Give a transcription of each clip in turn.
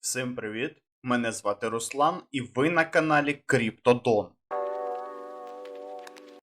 Всім привіт! Мене звати Руслан, і ви на каналі Криптодон.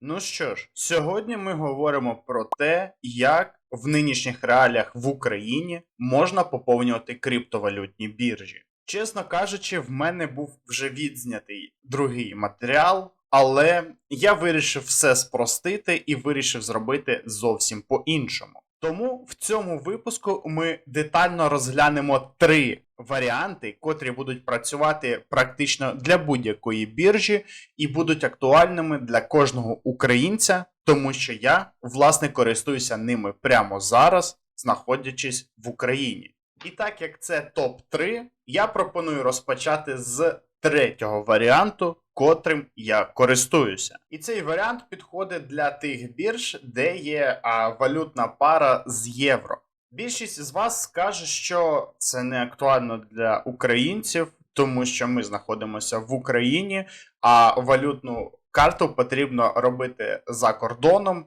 Ну що ж, сьогодні ми говоримо про те, як в нинішніх реаліях в Україні можна поповнювати криптовалютні біржі. Чесно кажучи, в мене був вже відзнятий другий матеріал, але я вирішив все спростити і вирішив зробити зовсім по-іншому. Тому в цьому випуску ми детально розглянемо три варіанти, котрі будуть працювати практично для будь-якої біржі і будуть актуальними для кожного українця, тому що я власне користуюся ними прямо зараз, знаходячись в Україні. І так як це топ 3 я пропоную розпочати з третього варіанту, котрим я користуюся. І цей варіант підходить для тих бірж, де є а, валютна пара з євро. Більшість з вас скаже, що це не актуально для українців, тому що ми знаходимося в Україні, а валютну карту потрібно робити за кордоном,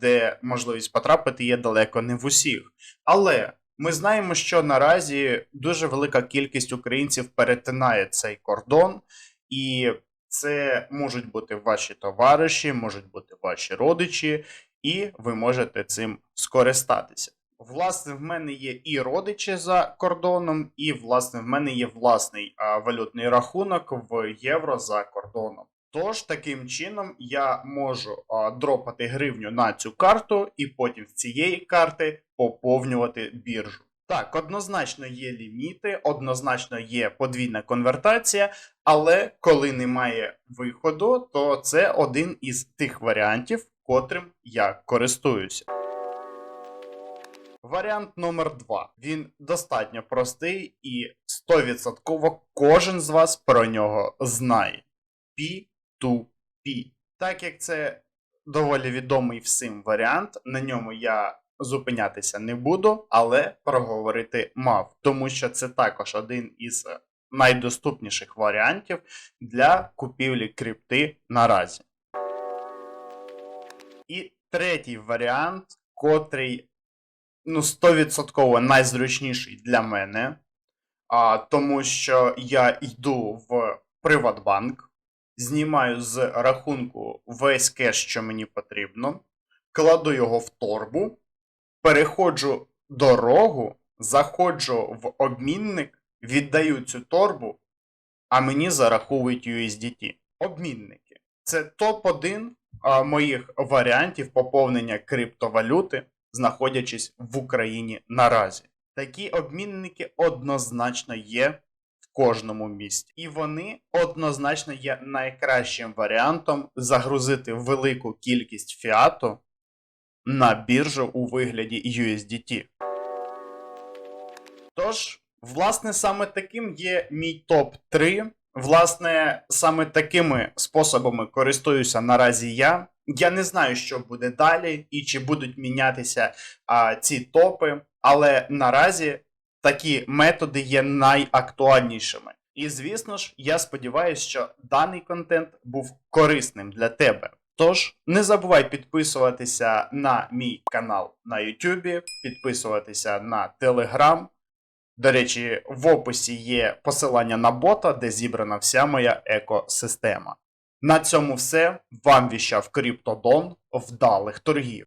де можливість потрапити є далеко не в усіх. Але ми знаємо, що наразі дуже велика кількість українців перетинає цей кордон, і це можуть бути ваші товариші, можуть бути ваші родичі, і ви можете цим скористатися. Власне, в мене є і родичі за кордоном, і власне в мене є власний а, валютний рахунок в євро за кордоном. Тож таким чином я можу а, дропати гривню на цю карту, і потім з цієї карти поповнювати біржу. Так, однозначно є ліміти, однозначно є подвійна конвертація, але коли немає виходу, то це один із тих варіантів, котрим я користуюся. Варіант номер 2 Він достатньо простий і 100% кожен з вас про нього знає. P2P. Так як це доволі відомий всім варіант, на ньому я зупинятися не буду, але проговорити мав, тому що це також один із найдоступніших варіантів для купівлі крипти наразі. І третій варіант, котрий ну, 100% найзручніший для мене, а, тому що я йду в Приватбанк, знімаю з рахунку весь кеш, що мені потрібно, кладу його в торбу, переходжу дорогу, заходжу в обмінник, віддаю цю торбу, а мені зараховують USDT. Обмінники. Це топ-1 а, моїх варіантів поповнення криптовалюти, знаходячись в Україні наразі. Такі обмінники однозначно є в кожному місті, і вони однозначно є найкращим варіантом загрузити велику кількість фіату на біржу у вигляді USDT. Тож, власне, саме таким є мій топ-3. Власне, саме такими способами користуюся наразі я. Я не знаю, що буде далі, і чи будуть мінятися а, ці топи, але наразі такі методи є найактуальнішими. І звісно ж, я сподіваюся, що даний контент був корисним для тебе. Тож не забувай підписуватися на мій канал на YouTube, підписуватися на Telegram. До речі, в описі є посилання на бота, де зібрана вся моя екосистема. На цьому все. Вам віщав Криптодон. Вдалих торгів.